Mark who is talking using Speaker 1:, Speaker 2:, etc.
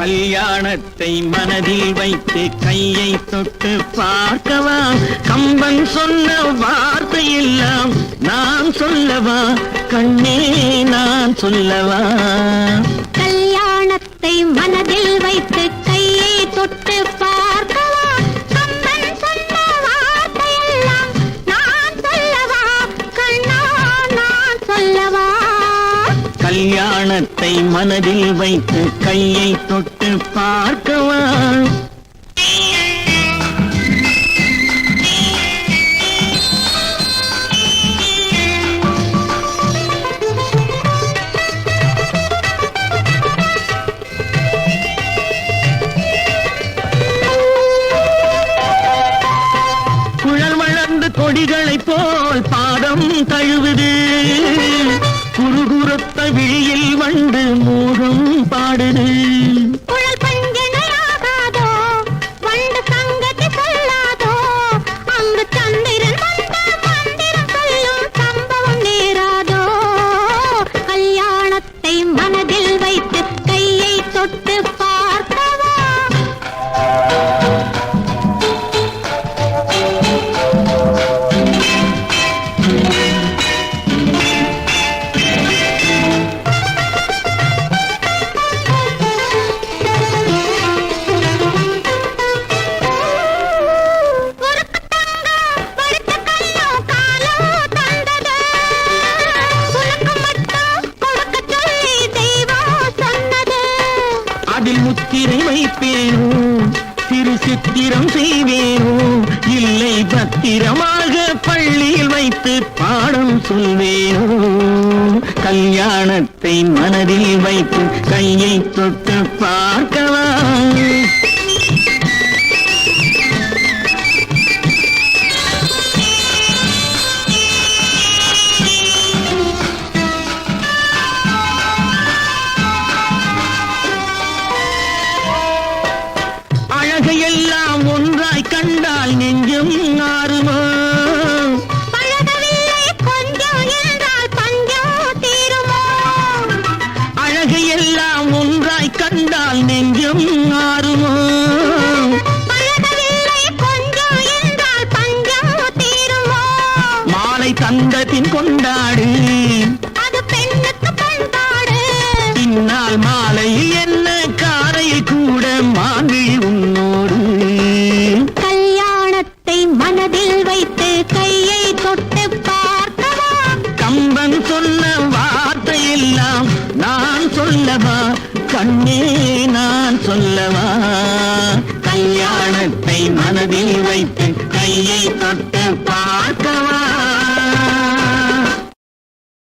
Speaker 1: கல்யாணத்தை மனதில் வைத்து கையை தொட்டு பார்க்கவா? கம்பன் சொன்ன வார்த்தை எல்லாம் நான் சொல்லவா? கண்ணே நான் சொல்லவா?
Speaker 2: கல்யாணத்தை மனதில் வைத்து கையை தொட்டு பார்க்கவா
Speaker 1: குழல் வளர்ந்து கொடிகளைப் போல் பாதம் தழுவுது. குறுகுறுத்த விழியில் வண்டு மோகம் பாடுது முத்திரை வைப்பேனோ? திரு சித்திரம் செய்வேனோ? இல்லை பத்திரமாக பள்ளியில் வைத்து பாடம் சொல்வேனோ? கல்யாணத்தை மனதில் வைத்து கையை தொட்டு பார்க்க கொண்டாடு.
Speaker 2: அது பெண்ணுக்கு பண்பாடு.
Speaker 1: பின்னால் மாலையில் என்ன காரையில் கூட மான்விழி உன்னோடு
Speaker 2: கல்யாணத்தை மனதில் வைத்து கையை தொட்டு பார்க்கவா?
Speaker 1: கம்பன் சொன்ன வார்த்தையெல்லாம் நான் சொல்லவா? கண்ணே நான் சொல்லவா? கல்யாணத்தை மனதில் வைத்து கையை தொட்டு பார்க்கவா?